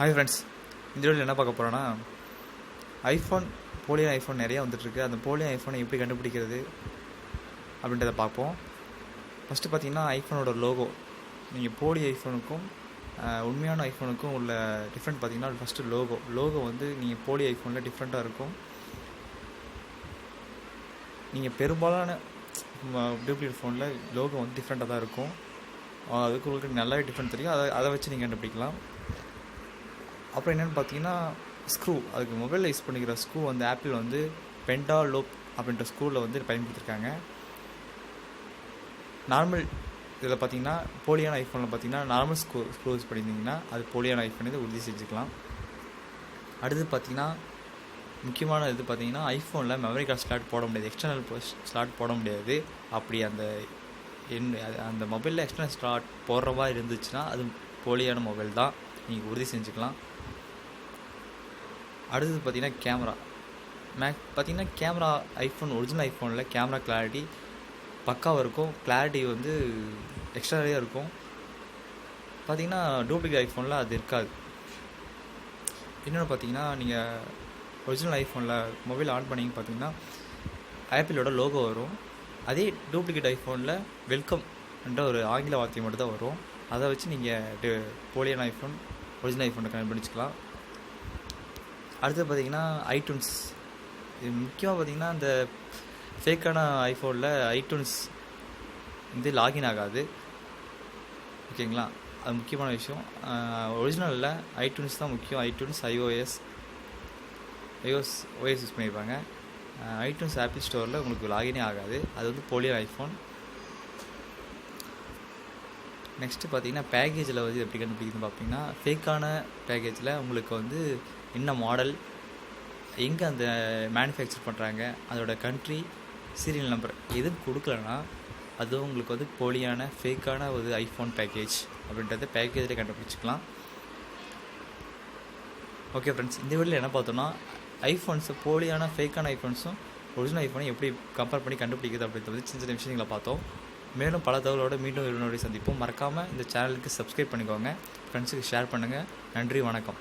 Hi friends இந்த வீடியோவில் என்ன பார்க்க போகிறோன்னா ஐஃபோன் போலியோ ஐஃபோன் நிறையா வந்துட்டுருக்கு. அந்த போலியோ ஐஃபோனை எப்படி கண்டுபிடிக்கிறது அப்படின்றத பார்ப்போம். ஃபஸ்ட்டு பார்த்தீங்கன்னா ஐஃபோனோட லோகோ நீங்கள் போலி ஐஃபோனுக்கும் உண்மையான ஐஃபோனுக்கும் உள்ள டிஃப்ரெண்ட் பார்த்தீங்கன்னா ஃபஸ்ட்டு லோகோ லோகோ வந்து நீங்கள் போலி ஐஃபோனில் டிஃப்ரெண்ட்டாக இருக்கும். நீங்கள் பெரும்பாலான டூப்ளிகேட் ஃபோனில் லோகோ வந்து டிஃப்ரெண்ட்டாக தான் இருக்கும். அதுக்கு உங்களுக்கு நல்லாவே டிஃப்ரெண்ட் தெரியும். அதை அதை வச்சு நீங்கள் கண்டுபிடிக்கலாம். அப்புறம் என்னென்னு பார்த்தீங்கன்னா ஸ்க்ரூ அதுக்கு மொபைலில் யூஸ் பண்ணிக்கிற ஸ்க்ரூ வந்து ஆப்பிள் வந்து பென்டா லோப் அப்படின்ற ஸ்க்ரூவில் வந்து பயன்படுத்தியிருக்காங்க நார்மல் இதில் பார்த்தீங்கன்னா போலியான ஐஃபோனில் பார்த்தீங்கன்னா நார்மல் ஸ்க்ரூ ஸ்க்ரூ யூஸ் பண்ணியிருந்தீங்கன்னா அது போலியான ஐஃபோன் இது உறுதி செஞ்சுக்கலாம். அடுத்து பார்த்தீங்கன்னா முக்கியமான இது பார்த்தீங்கன்னா ஐஃபோனில் மெமரி கார்டு ஸ்லாட் போட முடியாது. எக்ஸ்டர்னல் ஸ்லாட் போட முடியாது. அப்படி அந்த என் அது- அந்த மொபைலில் எக்ஸ்டர்னல் ஸ்லாட் போடுற மாதிரி இருந்துச்சுன்னா அது போலியான மொபைல் தான். நீங்கள் உறுதி செஞ்சுக்கலாம். அடுத்தது பார்த்தீங்கன்னா கேமரா. மேக் பார்த்திங்கன்னா கேமரா ஐஃபோன் ஒரிஜினல் ஐஃபோனில் கேமரா கிளாரிட்டி பக்காவாக இருக்கும். கிளாரிட்டி வந்து எக்ஸ்ட்ராவே இருக்கும். பார்த்தீங்கன்னா டூப்ளிகேட் ஐஃபோனில் அது இருக்காது. இன்னொன்று பார்த்தீங்கன்னா நீங்கள் ஒரிஜினல் ஐஃபோனில் மொபைல் ஆன் பண்ணிங்க பார்த்தீங்கன்னா ஆப்பிளோட லோகோ வரும். அதே டூப்ளிகேட் ஐஃபோனில் வெல்கம் என்ற ஒரு ஆங்கில வார்த்தை மட்டும் தான் வரும். அதை வச்சு நீங்கள் போலியன் ஐஃபோன் ஒரிஜினல் ஐஃபோனை கண்டுபிடிச்சிக்கலாம் அடுத்து பார்த்தீங்கன்னா ஐடூன்ஸ் இது முக்கியமாக பார்த்தீங்கன்னா இந்த ஃபேக்கான ஐஃபோனில் ஐடூன்ஸ் வந்து லாகின் ஆகாது. ஓகேங்களா? அது முக்கியமான விஷயம். ஒரிஜினலில் ஐடூன்ஸ் தான் முக்கியம். ITunes iOS iOS OS use பண்ணியிருப்பாங்க. ஐடூன்ஸ் ஆப்பிள் ஸ்டோரில் உங்களுக்கு லாகினே ஆகாது. அது வந்து போலியர் ஐஃபோன் நெக்ஸ்ட்டு பார்த்தீங்கன்னா பேக்கேஜில் வந்து எப்படி கண்டுபிடிக்குதுன்னு பார்த்தீங்கன்னா ஃபேக்கான பேக்கேஜில் உங்களுக்கு வந்து என்ன மாடல் எங்கே அந்த மேனுஃபேக்சர் பண்ணுறாங்க அதோட கண்ட்ரி சீரியல் நம்பர் எதுவும் கொடுக்கலன்னா அது உங்களுக்கு வந்து போலியான ஃபேக்கான ஒரு ஐஃபோன் பேக்கேஜ் அப்படின்றத பேக்கேஜில் கண்டுபிடிச்சிக்கலாம். ஓகே ஃப்ரெண்ட்ஸ் இந்த வீடியோவில் என்ன பார்த்தோன்னா ஐஃபோன்ஸு போலியான ஃபேக்கான ஐஃபோன்ஸும் ஒரிஜினல் ஐஃபோனை எப்படி கம்பேர் பண்ணி கண்டுபிடிக்குது அப்படின்றது சின்ன சின்ன விஷயங்களை பார்த்தோம். மேலும் பல தகவலோடு மீண்டும் இருநோடி சந்திப்போம். மறக்காமல் இந்த சேனலுக்கு சப்ஸ்கிரைப் பண்ணிக்கோங்க. ஃப்ரெண்ட்ஸுக்கு ஷேர் பண்ணுங்கள் நன்றி வணக்கம்.